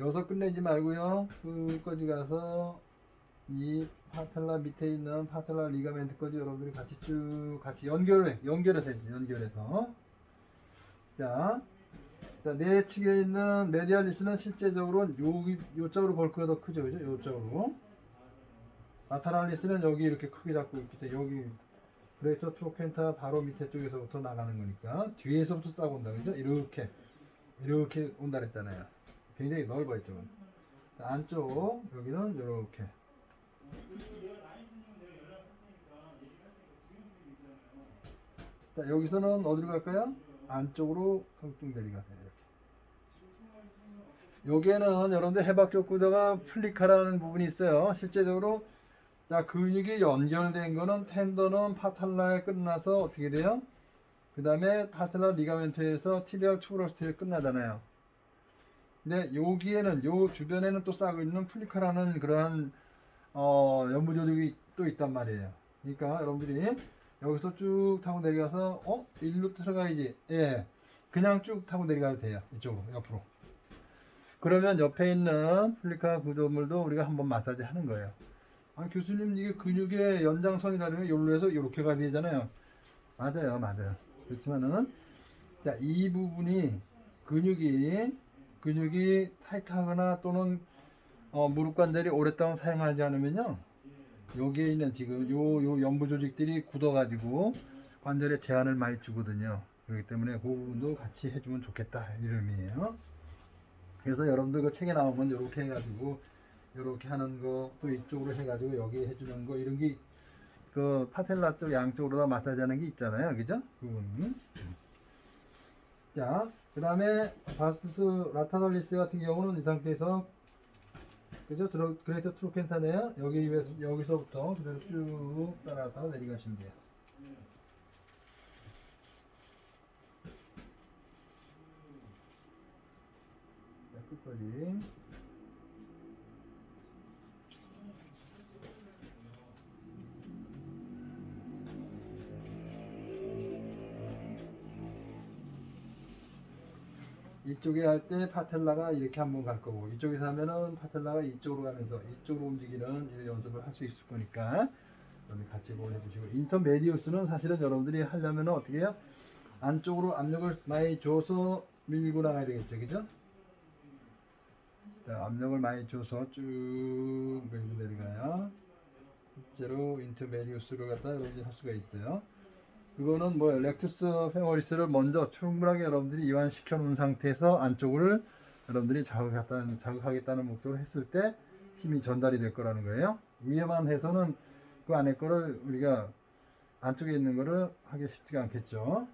여기서 끝내지 말고요. 끝까지 가서 이 파텔라 밑에 있는 파텔라 리가멘트까지 여러분들이 같이 쭉 같이 연결해 연결해서 해주세요. 연결해서 자, 자 내측에 있는 메디알리스는 실제적으로 여기 요쪽으로 볼크가 더 크죠, 그죠? 요쪽으로 라타랄리스는 여기 이렇게 크게 잡고 있기 때문에 여기 그레이터 트로켄타 바로 밑에 쪽에서부터 나가는 거니까 뒤에서부터 싸고 온다, 그죠? 이렇게 이렇게 온다 그랬잖아요. 굉장히 넓어. 자, 안쪽 여기는 이렇게 자, 여기서는 어디로 갈까요? 안쪽으로 뚱뚱대리 가세요. 이렇게. 여기에는 여러분들 해박적 구조가 플리카라는 부분이 있어요. 실제적으로 자 근육이 연결된 거는 텐더는 파탈라에 끝나서 어떻게 돼요? 그 다음에 파탈라 리가멘트에서 티비알 투브러스트에 끝나잖아요. 근데 여기에는 요 주변에는 또 싸고 있는 플리카라는 그러한 어, 연부 조직이 또 있단 말이에요. 그러니까 여러분들이 여기서 쭉 타고 내려가서 어 일로 들어가야지. 예, 그냥 쭉 타고 내려가도 돼요. 이쪽으로 옆으로. 그러면 옆에 있는 플리카 구조물도 우리가 한번 마사지 하는 거예요. 아 교수님 이게 근육의 연장선이라면 여기로 해서 이렇게 가야 되잖아요. 맞아요, 맞아요. 그렇지만은 자 이 부분이 근육이 근육이 타이트하거나 또는 어, 무릎 관절이 오랫동안 사용하지 않으면요. 여기에 있는 지금 요, 요 연부 조직들이 굳어가지고 관절에 제한을 많이 주거든요. 그렇기 때문에 그 부분도 같이 해주면 좋겠다. 이런 의미에요. 그래서 여러분들 그 책에 나오면 이렇게 해가지고 이렇게 하는 거 또 이쪽으로 해가지고 여기 해주는 거 이런 게 그 파텔라 쪽 양쪽으로 다 마사지 하는 게 있잖아요. 그죠? 그 부분. 자, 그 다음에 바스투스 라타널리스 같은 경우는 이 상태에서 그죠? 드로, 그레이터 트로켄타네요. 여기 여기서부터 그대로 쭉 따라서 내려가시면 돼요. 자, 끝까지. 이쪽에 할 때 파텔라가 이렇게 한번 갈 거고 이쪽에서 하면은 파텔라가 이쪽으로 가면서 이쪽으로 움직이는 이런 연습을 할 수 있을 거니까 여러분 같이 보내 주시고 인터메디우스는 사실은 여러분들이 하려면 어떻게 해요? 안쪽으로 압력을 많이 줘서 밀고 나가야 되겠죠 그죠? 자, 압력을 많이 줘서 쭉 밀고 내려가요 실제로 인터메디우스를 갖다 여러분들이 할 수가 있어요 그거는 뭐 렉투스 페모리스를 먼저 충분하게 여러분들이 이완시켜 놓은 상태에서 안쪽을 여러분들이 자극하겠다는, 자극하겠다는 목적으로 했을 때 힘이 전달이 될 거라는 거예요. 위에만 해서는 그 안에 거를 우리가 안쪽에 있는 거를 하기 쉽지가 않겠죠.